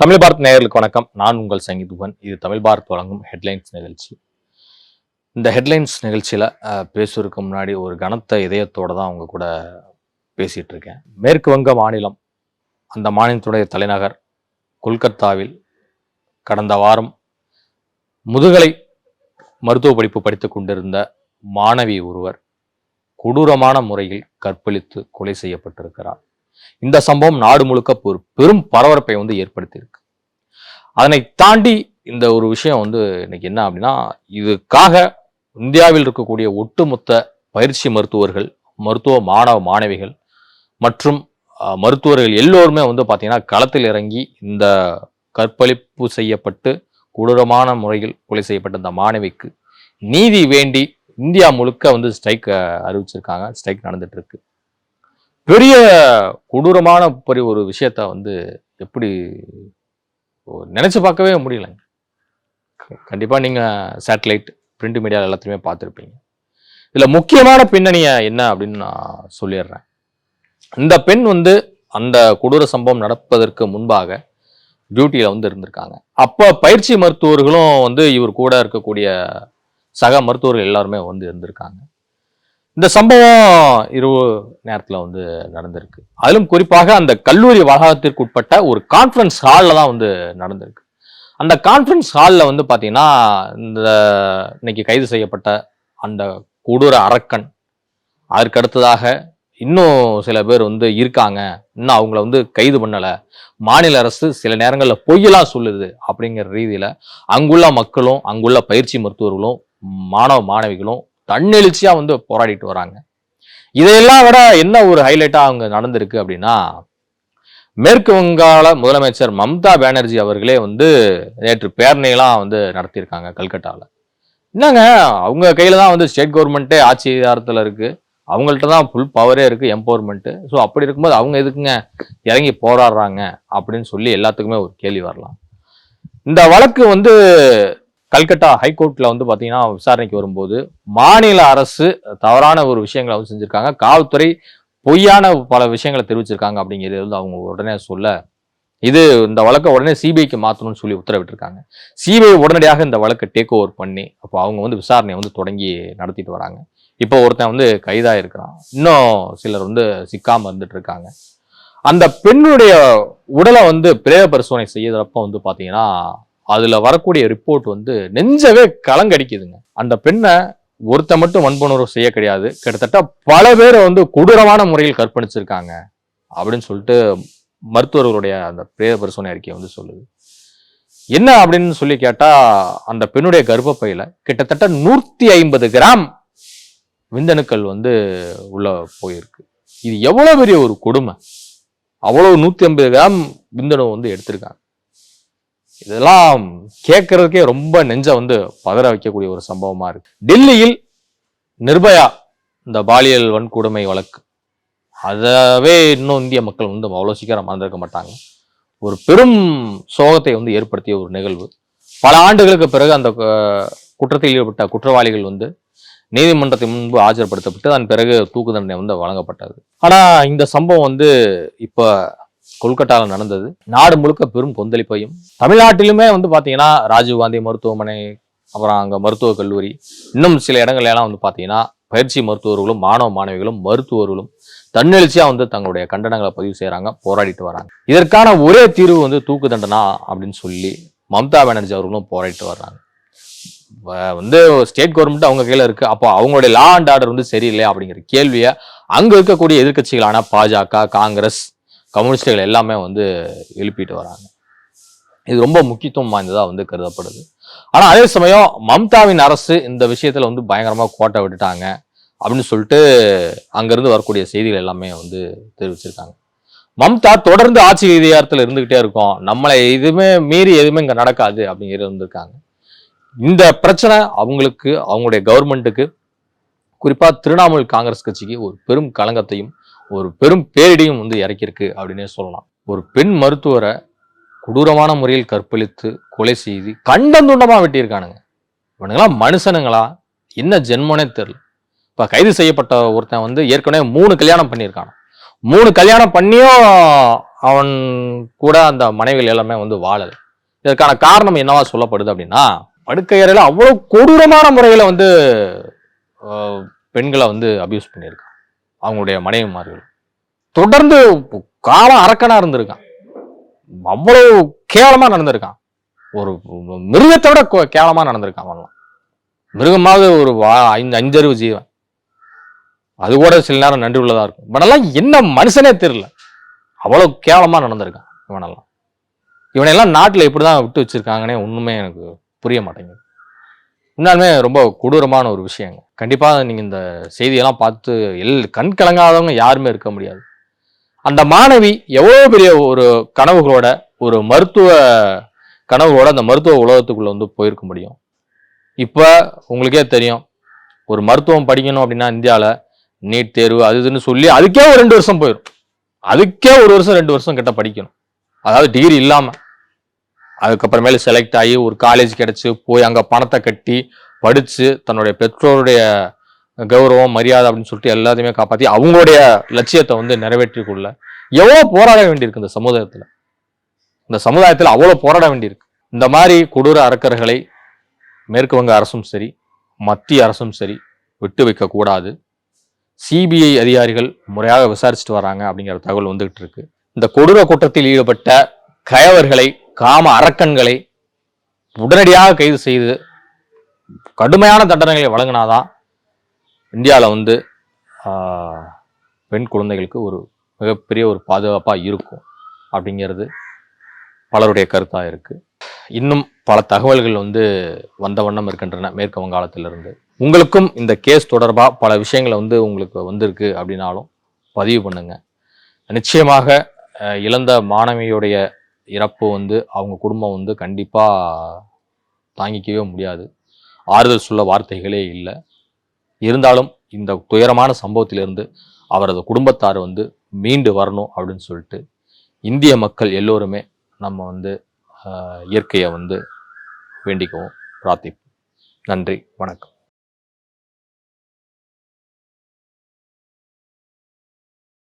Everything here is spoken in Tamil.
தமிழ் பாரத் நேயர்களுக்கு வணக்கம். நான் உங்கள் சங்கீதுவன் இது தமிழ் பாரத் வழங்கும் ஹெட்லைன்ஸ் நிகழ்ச்சி. இந்த ஹெட்லைன்ஸ் நிகழ்ச்சியில் பேசுவதற்கு முன்னாடி ஒரு கனத்த இதயத்தோடு தான் அவங்க கூட பேசிகிட்டு இருக்கேன். மேற்கு வங்க மாநிலம் அந்த மாநிலத்துடைய தலைநகர் கொல்கத்தாவில் கடந்த வாரம் முதுகலை மருத்துவ படிப்பு படித்துக் கொண்டிருந்த மாணவி ஒருவர் கொடூரமான முறையில் கற்பழித்து கொலை செய்யப்பட்டிருக்கிறார். இந்த சம்பவம் நாடு முழுக்க ஒரு பெரும் பரபரப்பை வந்து ஏற்படுத்தியிருக்கு. அதனை தாண்டி இந்த ஒரு விஷயம் வந்து இன்னைக்கு என்ன அப்படின்னா இதுக்காக இந்தியாவில் இருக்கக்கூடிய ஒட்டுமொத்த பயிற்சி மருத்துவர்கள் மருத்துவ மாணவ மாணவிகள் மற்றும் மருத்துவர்கள் எல்லோருமே வந்து பார்த்தீங்கன்னா களத்தில் இறங்கி இந்த கற்பழிப்பு செய்யப்பட்டு கொடூரமான முறையில் கொலை செய்யப்பட்ட இந்த மாணவிக்கு நீதி வேண்டி இந்தியா முழுக்க வந்து ஸ்ட்ரைக் அறிவிச்சிருக்காங்க. ஸ்ட்ரைக் நடந்துட்டு இருக்கு. பெரிய கொடூரமான பெரிய ஒரு விஷயத்த வந்து எப்படி நினச்சி பார்க்கவே முடியலங்க. கண்டிப்பாக நீங்கள் சேட்டலைட் பிரிண்ட் மீடியா எல்லாத்தையுமே பார்த்துருப்பீங்க. இதில் முக்கியமான பின்னணியை என்ன அப்படின்னு நான் சொல்லிடுறேன். இந்த பெண் வந்து அந்த கொடூர சம்பவம் நடப்பதற்கு முன்பாக டியூட்டியில் வந்து இருந்திருக்காங்க. அப்போ பயிற்சி மருத்துவர்களும் வந்து இவர் கூட இருக்கக்கூடிய சக மருத்துவர்கள் எல்லாருமே வந்து இருந்திருக்காங்க. இந்த சம்பவம் இரவு நேரத்தில் வந்து நடந்திருக்கு. அதிலும் குறிப்பாக அந்த கல்லூரி வளாகத்திற்கு உட்பட்ட ஒரு கான்ஃபரன்ஸ் ஹாலில் தான் வந்து நடந்திருக்கு. அந்த கான்ஃபரன்ஸ் ஹாலில் வந்து பார்த்தீங்கன்னா இந்த இன்னைக்கு கைது செய்யப்பட்ட அந்த கொடூர அரக்கன் அதற்கடுத்ததாக இன்னும் சில பேர் வந்து இருக்காங்க. இன்னும் அவங்கள வந்து கைது பண்ணலை. மாநில அரசு சில நேரங்களில் பொய்யெல்லாம் சொல்லுது அப்படிங்கிற ரீதியில் அங்குள்ள மக்களும் அங்குள்ள பயிற்சி மருத்துவர்களும் மாணவ மாணவிகளும் தன்னெழுச்சியா வந்து போராடிட்டு வராங்க. இதையெல்லாம் விட என்ன ஒரு ஹைலைட்டா அவங்க நடந்திருக்கு அப்படின்னா மேற்கு வங்காள முதலமைச்சர் மம்தா பானர்ஜி அவர்களே வந்து நேற்று பேரணியெல்லாம் வந்து நடத்தியிருக்காங்க கல்கட்டாவில் என்னங்க அவங்க கையில தான் வந்து ஸ்டேட் கவர்மெண்ட்டே ஆட்சி அதிகாரத்தில் இருக்கு. அவங்கள்ட்ட தான் ஃபுல் பவரே இருக்கு எம்பவர்மெண்ட்டு ஸோ அப்படி இருக்கும்போது அவங்க எதுக்குங்க இறங்கி போராடுறாங்க அப்படின்னு சொல்லி எல்லாத்துக்குமே ஒரு கேள்வி வரலாம். இந்த வழக்கு வந்து கல்கட்டா ஹைகோர்ட்ல வந்து பாத்தீங்கன்னா விசாரணைக்கு வரும்போது மாநில அரசு தவறான ஒரு விஷயங்களை வந்து செஞ்சிருக்காங்க. காவல்துறை பொய்யான பல விஷயங்களை தெரிவிச்சிருக்காங்க அப்படிங்கிறது வந்து அவங்க உடனே சொல்ல இது இந்த வழக்கை உடனே சிபிஐக்கு மாற்றணும்னு சொல்லி உத்தரவிட்டிருக்காங்க. சிபிஐ உடனடியாக இந்த வழக்கை டேக் ஓவர் பண்ணி அப்போ அவங்க வந்து விசாரணையை வந்து தொடங்கி நடத்திட்டு வராங்க. இப்போ ஒருத்தன் வந்து கைதாக இருக்கிறான் இன்னும் சிலர் வந்து சிக்காமல் இருந்துட்டு இருக்காங்க அந்த பெண்ணுடைய உடலை வந்து பிரேத பரிசோதனை செய்யறப்ப வந்து பார்த்தீங்கன்னா அதில் வரக்கூடிய ரிப்போர்ட் வந்து நெஞ்சவே கலங்கடிக்குதுங்க. அந்த பெண்ணை ஒருத்த மட்டும் வன்புணர்வு செய்ய கிடையாது. கிட்டத்தட்ட பல பேரை வந்து கொடூரமான முறையில் கற்பணிச்சிருக்காங்க அப்படின்னு சொல்லிட்டு மருத்துவர்களுடைய அந்த பிரேத பரிசோதனை அறிக்கை வந்து சொல்லுது. என்ன அப்படின்னு சொல்லி கேட்டால் அந்த பெண்ணுடைய கர்ப்பப்பையில் கிட்டத்தட்ட நூற்றி ஐம்பது கிராம் விந்தணுக்கள் வந்து உள்ள போயிருக்கு. இது எவ்வளோ பெரிய ஒரு கொடுமை. அவ்வளோ நூற்றி ஐம்பது கிராம் விந்தணு வந்து எடுத்திருக்காங்க. இதெல்லாம் கேட்கறதுக்கே ரொம்ப நெஞ்ச வந்து பதற வைக்கக்கூடிய ஒரு சம்பவமா இருக்கு. டெல்லியில் நிர்பயா இந்த பாலியல் வன்கொடுமை வழக்கு. அதவே இன்னும் இந்திய மக்கள் வந்து அவ்வளோ சீக்கிரம் மறந்துருக்க மாட்டாங்க. ஒரு பெரும் சோகத்தை வந்து ஏற்படுத்திய ஒரு நிகழ்வு. பல ஆண்டுகளுக்கு பிறகு அந்த குற்றத்தில் ஈடுபட்ட குற்றவாளிகள் வந்து நீதிமன்றத்தின் முன்பு ஆஜர்படுத்தப்பட்டு அதன் பிறகு தூக்கு தண்டனை வந்து வழங்கப்பட்டது. ஆனால் இந்த சம்பவம் வந்து இப்போ கொல்கட்டாவில் நடந்தது. நாடு முழுக்க பெரும் கொந்தளிப்பையும் தமிழ்நாட்டிலுமே வந்து பாத்தீங்கன்னா ராஜீவ்காந்தி மருத்துவமனை அப்புறம் அங்க மருத்துவக் கல்லூரி இன்னும் சில இடங்கள்ல எல்லாம் வந்து பாத்தீங்கன்னா பயிற்சி மருத்துவர்களும் மாணவ மாணவிகளும் மருத்துவர்களும் தன்னெழுச்சியா வந்து தங்களுடைய கண்டனங்களை பதிவு செய்கிறாங்க போராடிட்டு வராங்க. இதற்கான ஒரே தீர்வு வந்து தூக்கு தண்டனா அப்படின்னு சொல்லி மம்தா பானர்ஜி அவர்களும் போராடிட்டு வர்றாங்க. வந்து ஸ்டேட் கவர்மெண்ட் அவங்க கையில இருக்கு. அப்போ அவங்களுடைய லா அண்ட் ஆர்டர் வந்து சரியில்லை அப்படிங்கிற கேள்வியை அங்க இருக்கக்கூடிய எதிர்க்கட்சிகளான பாஜக காங்கிரஸ் கம்யூனிஸ்டுகள் எல்லாமே வந்து எழுப்பிட்டு வராங்க. இது ரொம்ப முக்கியத்துவம் வாய்ந்ததாக வந்து கருதப்படுது. ஆனால் அதே சமயம் மம்தாவின் அரசு இந்த விஷயத்தில் வந்து பயங்கரமாக கோட்டை விட்டுட்டாங்க அப்படின்னு சொல்லிட்டு அங்கேருந்து வரக்கூடிய செய்திகள் எல்லாமே வந்து தெரிவிச்சிருக்காங்க. மம்தா தொடர்ந்து ஆட்சி அதிகாரத்தில் இருந்துக்கிட்டே இருக்கோம். நம்மளை எதுவுமே மீறி எதுவுமே இங்கே நடக்காது அப்படிங்கிறது இருந்திருக்காங்க. இந்த பிரச்சனை அவங்களுக்கு அவங்களுடைய கவர்மெண்ட்டுக்கு குறிப்பாக திரிணாமுல் காங்கிரஸ் கட்சிக்கு ஒரு பெரும் களங்கத்தையும் ஒரு பெரும் பேரிடியும் வந்து இறக்கியிருக்கு அப்படின்னே சொல்லலாம். ஒரு பெண் மருத்துவரை கொடூரமான முறையில் கற்பழித்து கொலை செய்து கண்டந்துண்டமாக வெட்டியிருக்கானுங்க. இவனுங்களாம் மனுஷனுங்களா? என்ன ஜென்மனே தெரியல. இப்போ கைது செய்யப்பட்ட ஒருத்தன் வந்து ஏற்கனவே மூணு கல்யாணம் பண்ணியிருக்கான். மூணு கல்யாணம் பண்ணியும் அவன் கூட அந்த மனைவிகள் எல்லாமே வந்து வாழலை. இதற்கான காரணம் என்னவா சொல்லப்படுது அப்படின்னா படுக்கையறையில் அவ்வளோ கொடூரமான முறையில் வந்து பெண்களை வந்து அபியூஸ் பண்ணியிருக்கான். அவங்களுடைய மனைவிமார்கள். தொடர்ந்து காலம் அரக்கனா இருந்திருக்கான். அவ்வளவு கேவலமா நடந்திருக்கான். ஒரு மிருகத்தை விட கேவலமா நடந்திருக்கான் அவன்லாம். மிருகமாவது ஒரு வா- ஐந்து அஞ்சறிவு ஜீவன். அது கூட சில நேரம் நன்றி உள்ளதா இருக்கும். இவனெல்லாம் என்ன மனுஷனே தெரியல. அவ்வளவு கேவலமா நடந்திருக்கான் இவனெல்லாம். இவனெல்லாம் நாட்டுல இப்படிதான் விட்டு வச்சிருக்காங்கன்னே ஒண்ணுமே எனக்கு புரிய மாட்டேங்குது. உண்மையாலுமே ரொம்ப கொடூரமான ஒரு விஷயங்க. கண்டிப்பாக நீங்கள் இந்த செய்தியெல்லாம் பார்த்து எல் கண் கலங்காதவங்க யாருமே இருக்க முடியாது. அந்த மாணவி எவ்வளோ பெரிய ஒரு கனவுகளோட ஒரு மருத்துவ கனவுகளோட அந்த மருத்துவ உலகத்துக்குள்ளே வந்து போயிருக்க முடியும். இப்போ உங்களுக்கே தெரியும் ஒரு மருத்துவம் படிக்கணும் அப்படின்னா இந்தியாவில் நீட் தேர்வு அது இதுன்னு சொல்லி அதுக்கே ஒரு ரெண்டு வருஷம் போயிடும் அதுக்கே ஒரு வருஷம் ரெண்டு வருஷம் கிட்ட படிக்கணும். அதாவது டிகிரி இல்லாமல் அதுக்கப்புறமேல செலக்ட் ஆகி ஒரு காலேஜ் கிடச்சி போய் அங்க பணத்தை கட்டி படிச்சு தன்னுடைய பெற்றோருடைய கௌரவம் மரியாதை அப்படின்னு சொல்லிட்டு எல்லாத்தையுமே காப்பாற்றி அவங்களுடைய லட்சியத்தை வந்து நிறைவேற்றிக்குள்ள எவ்வளோ போராட வேண்டியிருக்கு இந்த சமுதாயத்தில்? இந்த சமுதாயத்தில் அவ்வளோ போராட வேண்டியிருக்கு. இந்த மாதிரி கொடூர அரக்கர்களை மேற்கு வங்க அரசும் சரி மத்திய அரசும் சரி விட்டு வைக்கக்கூடாது சிபிஐ அதிகாரிகள் முறையாக விசாரிச்சுட்டு வராங்க அப்படிங்கிற தகவல் வந்துகிட்டு இருக்கு. இந்த கொடூர கூட்டத்தில் ஈடுபட்ட கயவர்களை காம அரக்கன்களை உடனடியாக கைது செய்து கடுமையான தண்டனைகளை வழங்கினாதான் இந்தியாவில் வந்து பெண் குழந்தைகளுக்கு ஒரு மிகப்பெரிய ஒரு பாதுகாப்பாக இருக்கும் அப்படிங்கிறது பலருடைய கருத்தாக இருக்குது இன்னும் பல தகவல்கள் வந்து வந்த வண்ணம் இருக்கின்றன மேற்கு வங்காளத்திலிருந்து. உங்களுக்கும் இந்த கேஸ் தொடர்பாக பல விஷயங்களை வந்து உங்களுக்கு வந்திருக்கு அப்படின்னாலும் பதிவு பண்ணுங்கள் நிச்சயமாக இழந்த மாணவியுடைய இறப்பு வந்து அவங்க குடும்பம் வந்து கண்டிப்பாக தாங்கிக்கவே முடியாது. ஆறுதல் சொல்ல வார்த்தைகளே இல்லை. இருந்தாலும் இந்த துயரமான சம்பவத்திலிருந்து அவரது குடும்பத்தார் வந்து மீண்டு வரணும் அப்படின்னு சொல்லிட்டு இந்திய மக்கள் எல்லோருமே நம்ம வந்து இயற்கையை வந்து வேண்டிக்குவோம். பிரார்த்திப்போம். நன்றி. வணக்கம்.